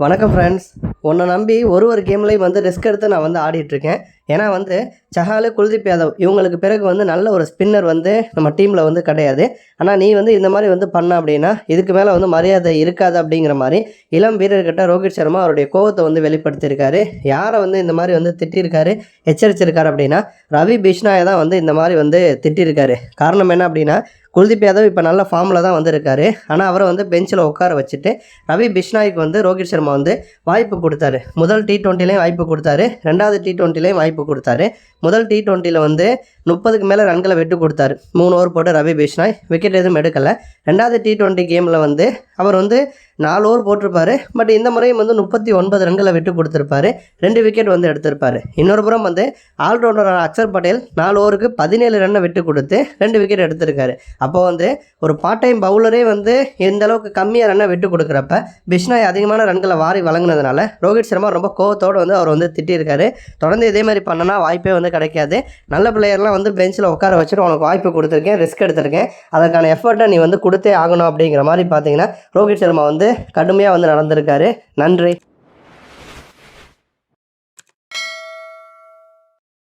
வணக்கம் ஃப்ரெண்ட்ஸ் உன்னை நம்பி ஒரு ஒரு கேம்லேயும் வந்து ரிஸ்க் எடுத்து நான் வந்து ஆடிட்டுருக்கேன். ஏன்னா வந்து சஹாலு குல்தீப் யாதவ் இவங்களுக்கு பிறகு வந்து நல்ல ஒரு ஸ்பின்னர் வந்து நம்ம டீமில் வந்து கிடையாது. ஆனால் நீ வந்து இந்த மாதிரி வந்து பண்ண அப்படின்னா இதுக்கு மேலே வந்து மரியாதை இருக்காது அப்படிங்கிற மாதிரி இளம் வீரர்கிட்ட ரோஹித் சர்மா அவருடைய கோவத்தை வந்து வெளிப்படுத்தியிருக்காரு. யாரை வந்து இந்த மாதிரி வந்து திட்டிருக்காரு எச்சரிச்சிருக்காரு அப்படின்னா ரவி பிஷ்னாயை தான் வந்து இந்த மாதிரி வந்து திட்டிருக்காரு காரணம் என்ன அப்படின்னா குல்தீப் யாதவ் இப்போ நல்ல ஃபார்மில் தான் வந்திருக்காரு. ஆனால் அவரை வந்து பெஞ்சில் உட்கார வச்சுட்டு ரவி பிஷ்னாய்க்கு வந்து ரோஹித் சர்மா வந்து வாய்ப்பு கொடுத்தாரு. முதல் டி டுவெண்ட்டிலையும் வாய்ப்பு கொடுத்தாரு. ரெண்டாவது டி டுவெண்ட்டிலையும் வாய்ப்பு கொடுத்தாரு. முதல் டி டுவெண்ட்டியில் வந்து முப்பதுக்கு மேலே ரன்களை விட்டு கொடுத்தாரு. மூணு ஓவர் போட்டு ரவி பிஷ்னாய். விக்கெட் எதுவும் எடுக்கலை. ரெண்டாவது டி டுவெண்ட்டி கேமில் வந்து அவர் வந்து நாலு ஓவர் போட்டிருப்பாரு. பட் இந்த முறையும் வந்து முப்பத்தி ஒன்பது ரன்களை விட்டு கொடுத்துருப்பாரு. ரெண்டு விக்கெட் வந்து எடுத்திருப்பாரு. இன்னொரு புறம் வந்து ஆல்ரவுண்டரான அக்ஷர் பட்டேல் நாலு ஓவருக்கு பதினேழு ரன்னை விட்டு கொடுத்து ரெண்டு விக்கெட் எடுத்திருக்காரு. அப்போ வந்து ஒரு பார்ட் டைம் பவுலரே வந்து எந்த அளவுக்கு கம்மியாக ரன்னை விட்டு கொடுக்குறப்ப பிஷ்னாய் அதிகமான ரன்களை வாரி வழங்கினதுனால ரோஹித் சர்மா ரொம்ப கோவத்தோடு வந்து அவர் வந்து திட்டியிருக்காரு. தொடர்ந்து இதே மாதிரி பண்ணனா வாய்ப்பே வந்து கிடைக்காது. நல்ல பிளேயர்லாம் வந்து பெஞ்சில் உட்கார வச்சுட்டு உனக்கு வாய்ப்பு கொடுத்துருக்கேன் ரிஸ்க் எடுத்திருக்கேன். அதற்கான எஃபர்ட்டை நீ வந்து கொடுத்தே ஆகணும் அப்படிங்கிற மாதிரி பார்த்தீங்கன்னா ரோஹித் சர்மா வந்து கடுமையாக வந்து நடந்திருக்காரு. நன்றி.